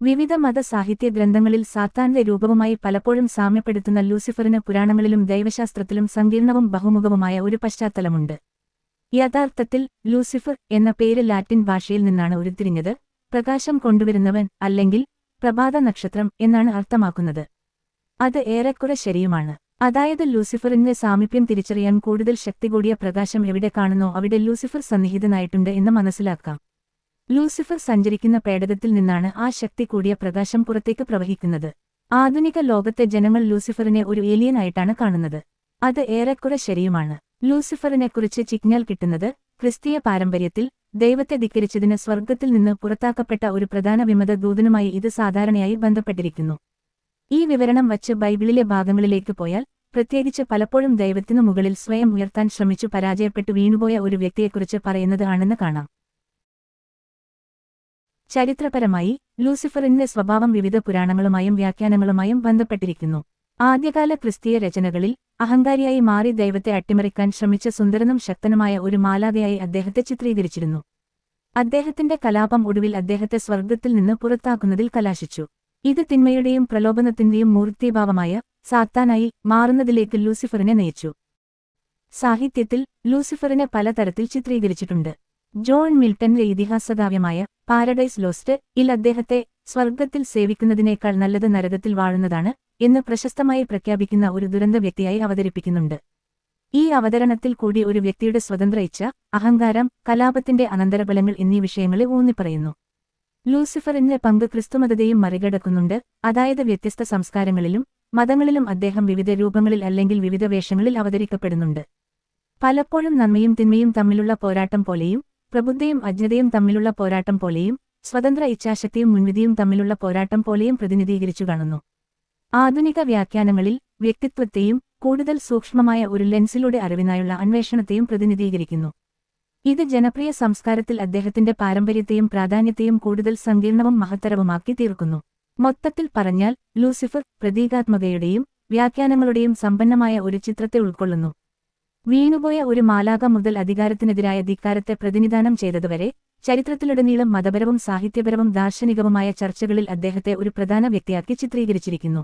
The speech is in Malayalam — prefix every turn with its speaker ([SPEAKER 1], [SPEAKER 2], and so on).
[SPEAKER 1] വിവിധ മത സാഹിത്യ ഗ്രന്ഥങ്ങളിൽ സാത്താന്റെ രൂപവുമായി പലപ്പോഴും സാമ്യപ്പെടുത്തുന്ന ലൂസിഫറിന് പുരാണങ്ങളിലും ദൈവശാസ്ത്രത്തിലും സങ്കീർണവും ബഹുമുഖവുമായ ഒരു പശ്ചാത്തലമുണ്ട്. യഥാർത്ഥത്തിൽ ലൂസിഫർ എന്ന പേര് ലാറ്റിൻ ഭാഷയിൽ നിന്നാണ് ഉരുത്തിരിഞ്ഞത്. പ്രകാശം കൊണ്ടുവരുന്നവൻ അല്ലെങ്കിൽ പ്രഭാത നക്ഷത്രം എന്നാണ് അർത്ഥമാക്കുന്നത്. അത് ഏറെക്കുറെ ശരിയുമാണ്. അതായത് ലൂസിഫറിന്റെ സാമീപ്യം തിരിച്ചറിയാൻ കൂടുതൽ ശക്തി കൂടിയ പ്രകാശം എവിടെ കാണുന്നോ അവിടെ ലൂസിഫർ സന്നിഹിതനായിട്ടുണ്ട് എന്ന് മനസ്സിലാക്കാം. ലൂസിഫർ സഞ്ചരിക്കുന്ന പേടകത്തിൽ നിന്നാണ് ആ ശക്തി കൂടിയ പ്രകാശം പുറത്തേക്ക് പ്രവഹിക്കുന്നത്. ആധുനിക ലോകത്തെ ജനങ്ങൾ ലൂസിഫറിനെ ഒരു ഏലിയനായിട്ടാണ് കാണുന്നത്. അത് ഏറെക്കുറെ ശരിയുമാണ്. ലൂസിഫറിനെക്കുറിച്ച് ചിഗ്നൽ കിട്ടുന്നത് ക്രിസ്തീയ പാരമ്പര്യത്തിൽ ദൈവത്തെ ധിക്കരിച്ചതിന് സ്വർഗത്തിൽ നിന്ന് പുറത്താക്കപ്പെട്ട ഒരു പ്രധാന വിമത ദൂതനുമായി ഇത് സാധാരണയായി ബന്ധപ്പെട്ടിരിക്കുന്നു. ഈ വിവരണം വച്ച് ബൈബിളിലെ ഭാഗങ്ങളിലേക്ക് പോയാൽ പ്രത്യേകിച്ച് പലപ്പോഴും ദൈവത്തിനു മുകളിൽ സ്വയം ഉയർത്താൻ ശ്രമിച്ചു പരാജയപ്പെട്ടു വീണുപോയ ഒരു വ്യക്തിയെക്കുറിച്ച് പറയുന്നത് ആണെന്ന് കാണാം. ചരിത്രപരമായി ലൂസിഫറിന്റെ സ്വഭാവം വിവിധ പുരാണങ്ങളുമായും വ്യാഖ്യാനങ്ങളുമായും ബന്ധപ്പെട്ടിരിക്കുന്നു. ആദ്യകാല ക്രിസ്തീയ രചനകളിൽ അഹങ്കാരിയായി മാറി ദൈവത്തെ അട്ടിമറിക്കാൻ ശ്രമിച്ച സുന്ദരനും ശക്തനുമായ ഒരു മാലാകയായി അദ്ദേഹത്തെ ചിത്രീകരിച്ചിരുന്നു. അദ്ദേഹത്തിന്റെ കലാപം ഒടുവിൽ അദ്ദേഹത്തെ സ്വർഗത്തിൽ നിന്ന് പുറത്താക്കുന്നതിൽ കലാശിച്ചു. ഇത് തിന്മയുടെയും പ്രലോഭനത്തിന്റെയും മൂർത്തിഭാവമായ സാത്താനായി മാറുന്നതിലേക്ക് ലൂസിഫറിനെ നയിച്ചു. സാഹിത്യത്തിൽ ലൂസിഫറിനെ പലതരത്തിൽ ചിത്രീകരിച്ചിട്ടുണ്ട്. ജോൺ മിൽട്ടന്റെ ഇതിഹാസകാവ്യമായ പാരഡൈസ് ലോസ്റ്റ് ഇൽ അദ്ദേഹത്തെ സ്വർഗത്തിൽ സേവിക്കുന്നതിനേക്കാൾ നല്ലത് നരകത്തിൽ വാഴുന്നതാണ് എന്ന് പ്രശസ്തമായി പ്രഖ്യാപിക്കുന്ന ഒരു ദുരന്ത വ്യക്തിയായി അവതരിപ്പിക്കുന്നുണ്ട്. ഈ അവതരണത്തിൽ കൂടി ഒരു വ്യക്തിയുടെ സ്വതന്ത്ര ഇച്ഛ അഹങ്കാരം കലാപത്തിന്റെ അനന്തരബലങ്ങൾ എന്നീ വിഷയങ്ങളെ ഊന്നിപ്പറയുന്നു. ലൂസിഫറിന്റെ പങ്ക് ക്രിസ്തുമതത്തെയും മറികടക്കുന്നുണ്ട്. അതായത് വ്യത്യസ്ത സംസ്കാരങ്ങളിലും മതങ്ങളിലും അദ്ദേഹം വിവിധ രൂപങ്ങളിൽ അല്ലെങ്കിൽ വിവിധ വേഷങ്ങളിൽ അവതരിക്കപ്പെടുന്നുണ്ട്. പലപ്പോഴും നന്മയും തിന്മയും തമ്മിലുള്ള പോരാട്ടം പോലെയും പ്രബുദ്ധയും അജ്ഞതയും തമ്മിലുള്ള പോരാട്ടം പോലെയും സ്വതന്ത്ര ഇച്ഛാശക്തിയും മുൻവിധിയും തമ്മിലുള്ള പോരാട്ടം പോലെയും പ്രതിനിധീകരിച്ചു കാണുന്നു. ആധുനിക വ്യാഖ്യാനങ്ങളിൽ വ്യക്തിത്വത്തെയും കൂടുതൽ സൂക്ഷ്മമായ ഒരു ലെൻസിലൂടെ അറിവിനായുള്ള അന്വേഷണത്തെയും പ്രതിനിധീകരിക്കുന്നു. ഇത് ജനപ്രിയ സംസ്കാരത്തിൽ അദ്ദേഹത്തിന്റെ പാരമ്പര്യത്തെയും പ്രാധാന്യത്തെയും കൂടുതൽ സങ്കീർണവും മഹത്തരവുമാക്കി തീർക്കുന്നു. മൊത്തത്തിൽ പറഞ്ഞാൽ ലൂസിഫർ പ്രതീകാത്മകയുടെയും വ്യാഖ്യാനങ്ങളുടെയും സമ്പന്നമായ ഒരു ചിത്രത്തെ ഉൾക്കൊള്ളുന്നു. വീണുപോയ ഒരു മാലാക മുതൽ അധികാരത്തിനെതിരായ ധിക്കാരത്തെ പ്രതിനിധാനം ചെയ്തതുവരെ ചരിത്രത്തിലുടനീളം മതപരവും സാഹിത്യപരവും ദാർശനികവുമായ ചർച്ചകളിൽ അദ്ദേഹത്തെ ഒരു പ്രധാന വ്യക്തിയാക്കി ചിത്രീകരിച്ചിരിക്കുന്നു.